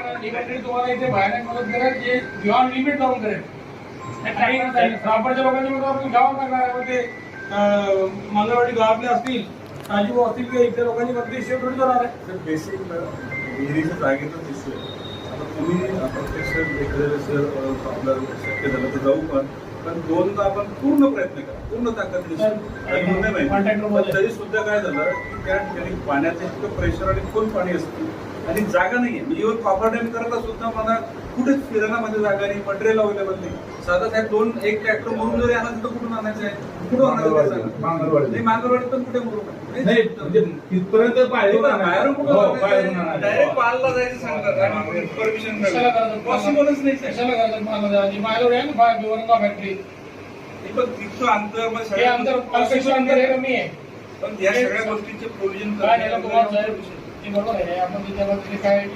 तुम्हाला इथे बाहेर मदत करेल जे बियॉन्ड लिमिट जाऊन करेल. आणि प्रॉपरच्या लोकांची मदत आपण घ्यावं लागणार आहे. मग ते अं, मंगळवाडी गावातले असतील राजीव असतील किंवा इथल्या लोकांची मदत इश्यू थोडी जाणार आहे. बेसिक विहिरीच्या इश्यू आहे. आता तुम्ही प्रत्यक्ष एखाद्या वेळेस आपलं शक्य झालं तर जाऊ पण. पण दोनदा आपण पूर्ण प्रयत्न करा. पूर्ण ताकद सर, मध्ये. तरी सुद्धा काय झालं की त्या ठिकाणी पाण्याचं इतकं प्रेशर आणि फुल पाणी असतं. आणि जागा नाहीये. मी इव्हन कॉपर डॅम करायला सुद्धा मला कुठेच फिरण्यामध्ये जागा नाही मटेरियल अवेलेबल नाही. साधा साहेब दोन एक ट्रॅक्टर म्हणून जरी आणायचं तर कुठून आणायचं आहे? कुठून आणायचं आहे? मांगरवाडी. नाही मांगरवाडी पण कुठे म्हणून नाही म्हणजे तिथपर्यंत पाहिजे बाहेरून कुठं हो. डायरेक्ट पालला जायचं सांगतात परमिशन? पॉसिबलच नाही आहे फॅक्टरी पण अंतर मग हे अंतर हे कमी आहे. पण या सगळ्या गोष्टीचे प्रोव्हिजन काय ते बरोबर आहे. आपण त्याच्याबद्दल काय